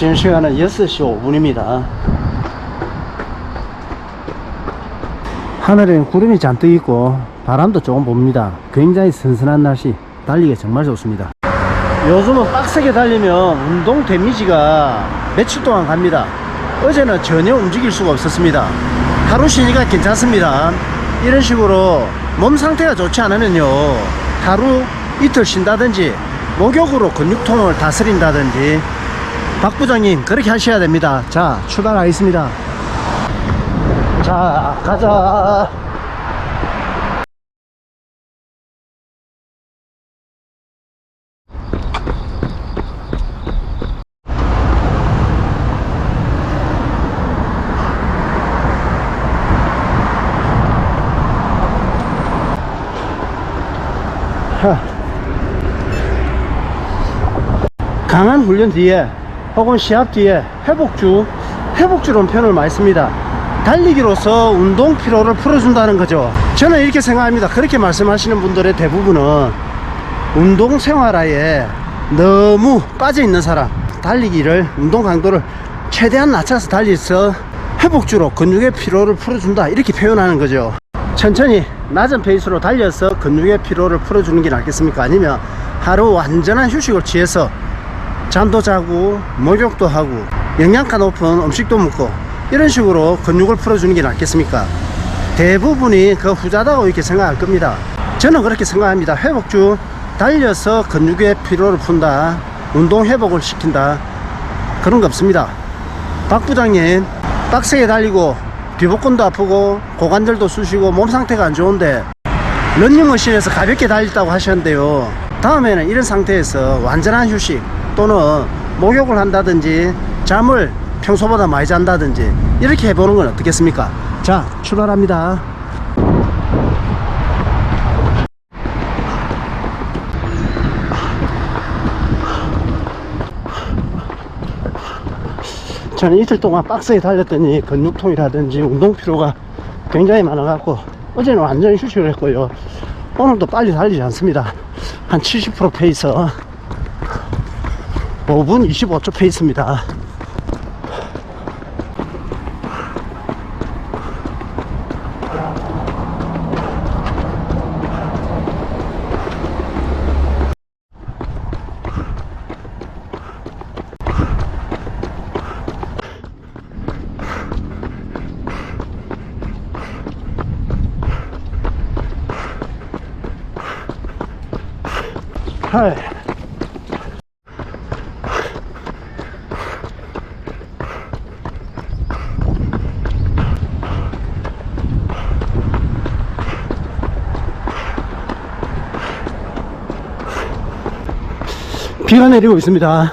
지금 시간은 6시 5분입니다. 하늘에는 구름이 잔뜩 있고 바람도 조금 봅니다. 굉장히 선선한 날씨 달리기 정말 좋습니다. 요즘은 빡세게 달리면 운동 데미지가 며칠 동안 갑니다. 어제는 전혀 움직일 수가 없었습니다. 하루 쉬니까 괜찮습니다. 이런 식으로 몸 상태가 좋지 않으면요. 하루 이틀 쉰다든지 목욕으로 근육통을 다스린다든지 박 부장님 그렇게 하셔야 됩니다. 자 출발하겠습니다. 자 가자. 하. 강한 훈련 뒤에 혹은 시합 뒤에 회복주 회복주론 표현을 많이 씁니다. 달리기로서 운동 피로를 풀어준다는 거죠. 저는 이렇게 생각합니다. 그렇게 말씀하시는 분들의 대부분은 운동 생활화에 너무 빠져 있는 사람 달리기를 운동 강도를 최대한 낮춰서 달려서 회복주로 근육의 피로를 풀어준다. 이렇게 표현하는 거죠. 천천히 낮은 페이스로 달려서 근육의 피로를 풀어주는 게 낫겠습니까? 아니면 하루 완전한 휴식을 취해서 잠도 자고 목욕도 하고 영양가 높은 음식도 먹고 이런 식으로 근육을 풀어주는 게 낫겠습니까? 대부분이 그 후자다고 이렇게 생각할 겁니다. 저는 그렇게 생각합니다. 회복주 달려서 근육의 피로를 푼다 운동 회복을 시킨다 그런 거 없습니다. 박 부장님 빡세게 달리고 비복근도 아프고 고관절도 쑤시고 몸 상태가 안 좋은데 런닝머신에서 가볍게 달렸다고 하셨는데요. 다음에는 이런 상태에서 완전한 휴식 또는 목욕을 한다든지 잠을 평소보다 많이 잔다든지 이렇게 해보는 건 어떻겠습니까? 자 출발합니다. 저는 이틀 동안 빡세게 달렸더니 근육통이라든지 운동 피로가 굉장히 많아갖고 어제는 완전히 휴식을 했고요. 오늘도 빨리 달리지 않습니다. 한 70% 페이스 5분 25초 페이스입니다. 하 비가 내리고 있습니다.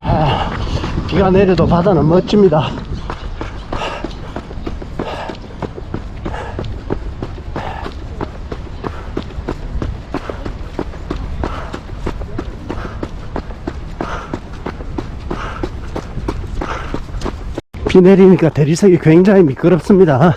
아, 비가 내려도 바다는 멋집니다. 비 내리니까 대리석이 굉장히 미끄럽습니다.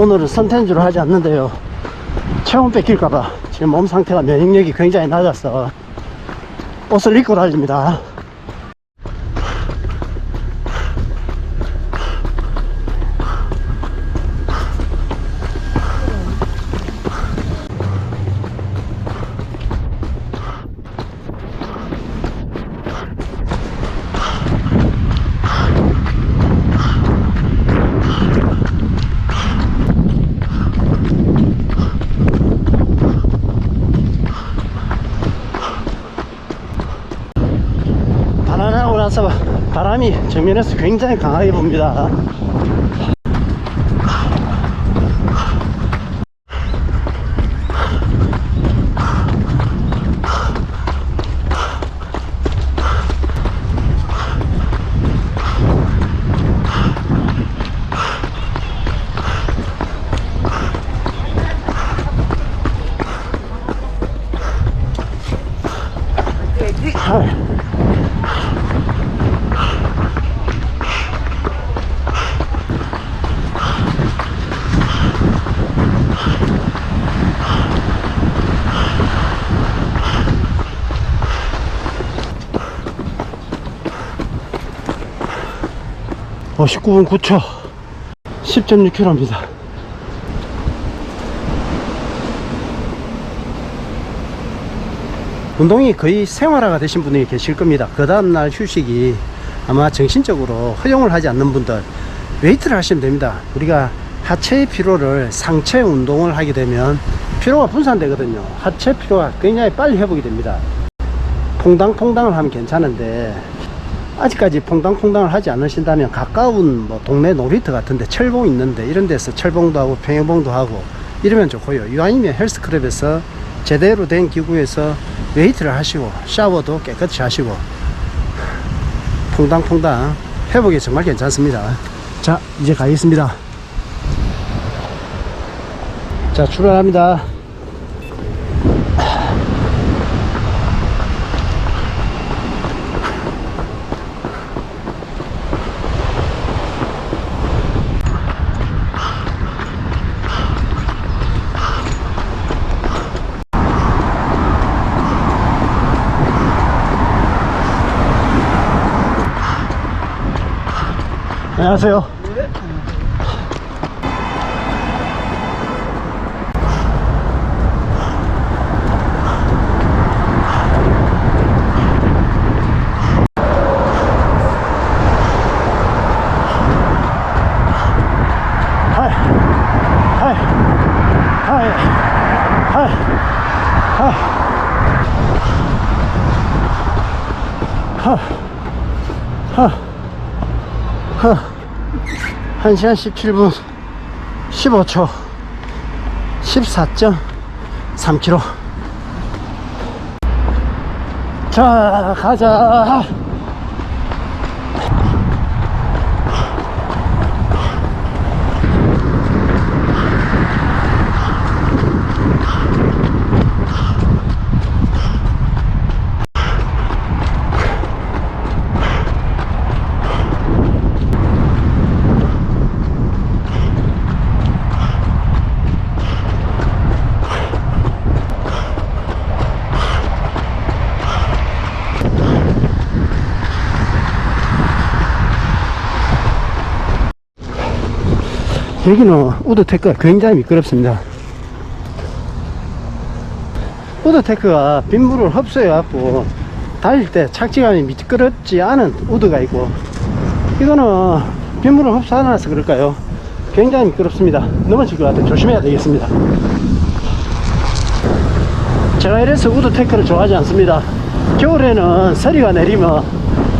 오늘은 선텐주를 하지 않는데요. 체온 뺏길까봐 지금 몸 상태가 면역력이 굉장히 낮아서 옷을 입고 달립니다. 바나나하고 나서 바람이 정면에서 굉장히 강하게 붑니다. 어, 19분 9초 10.6km입니다. 운동이 거의 생활화가 되신 분이 계실 겁니다. 그 다음날 휴식이 아마 정신적으로 허용을 하지 않는 분들 웨이트를 하시면 됩니다. 우리가 하체의 피로를 상체 운동을 하게 되면 피로가 분산되거든요. 하체 피로가 굉장히 빨리 회복이 됩니다. 퐁당퐁당을 하면 괜찮은데 아직까지 퐁당퐁당을 하지 않으신다면 가까운 뭐 동네 놀이터 같은데 철봉 있는데 이런 데서 철봉도 하고 평행봉도 하고 이러면 좋고요. 이왕이면 헬스클럽에서 제대로 된 기구에서 웨이트를 하시고 샤워도 깨끗이 하시고 퐁당퐁당 회복이 정말 괜찮습니다. 자 이제 가겠습니다. 자 출발합니다 안녕하세요. 하 1시간 17분 15초 14.3km 자 가자 여기는 우드테크가 굉장히 미끄럽습니다. 우드테크가 빗물을 흡수해 갖고 달릴 때 착지감이 미끄럽지 않은 우드가 있고 이거는 빗물을 흡수 안 해서 그럴까요? 굉장히 미끄럽습니다. 넘어질 것 같아 조심해야 되겠습니다. 제가 이래서 우드테크를 좋아하지 않습니다. 겨울에는 서리가 내리면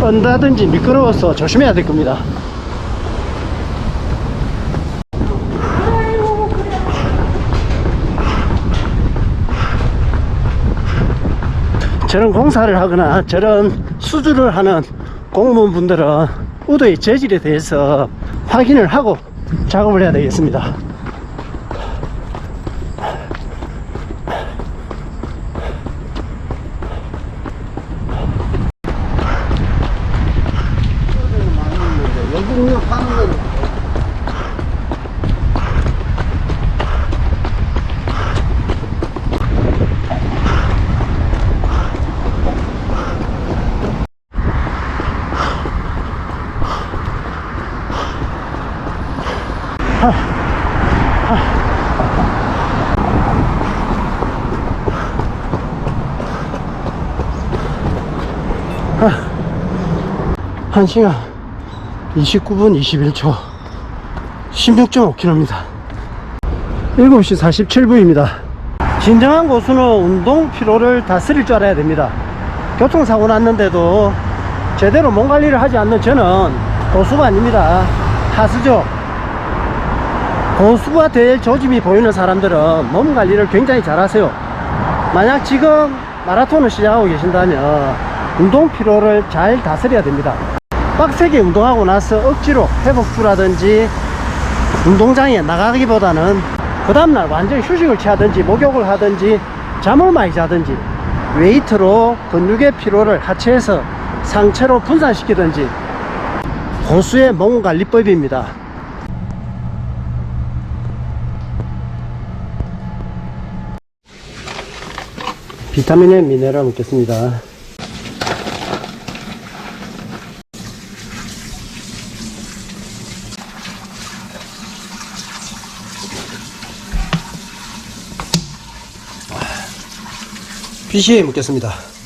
언다든지 미끄러워서 조심해야 될 겁니다 저런 공사를 하거나 저런 수주를 하는 공무원분들은 우도의 재질에 대해서 확인을 하고 작업을 해야 되겠습니다. 한시간 29분 21초 16.5km입니다 7시 47분입니다. 진정한 고수는 운동 피로를 다스릴 줄 알아야 됩니다. 교통사고 났는데도 제대로 몸 관리를 하지 않는 저는 고수가 아닙니다. 하수죠 고수가 될 조짐이 보이는 사람들은 몸 관리를 굉장히 잘 하세요 만약 지금 마라톤을 시작하고 계신다면 운동 피로를 잘 다스려야 됩니다 빡세게 운동하고 나서 억지로 회복주라든지 운동장에 나가기보다는 그 다음날 완전히 휴식을 취하든지 목욕을 하든지 잠을 많이 자든지 웨이트로 근육의 피로를 하체에서 상체로 분산시키든지 고수의 몸관리법입니다. 비타민에 미네랄 먹겠습니다. BCA 먹겠습니다.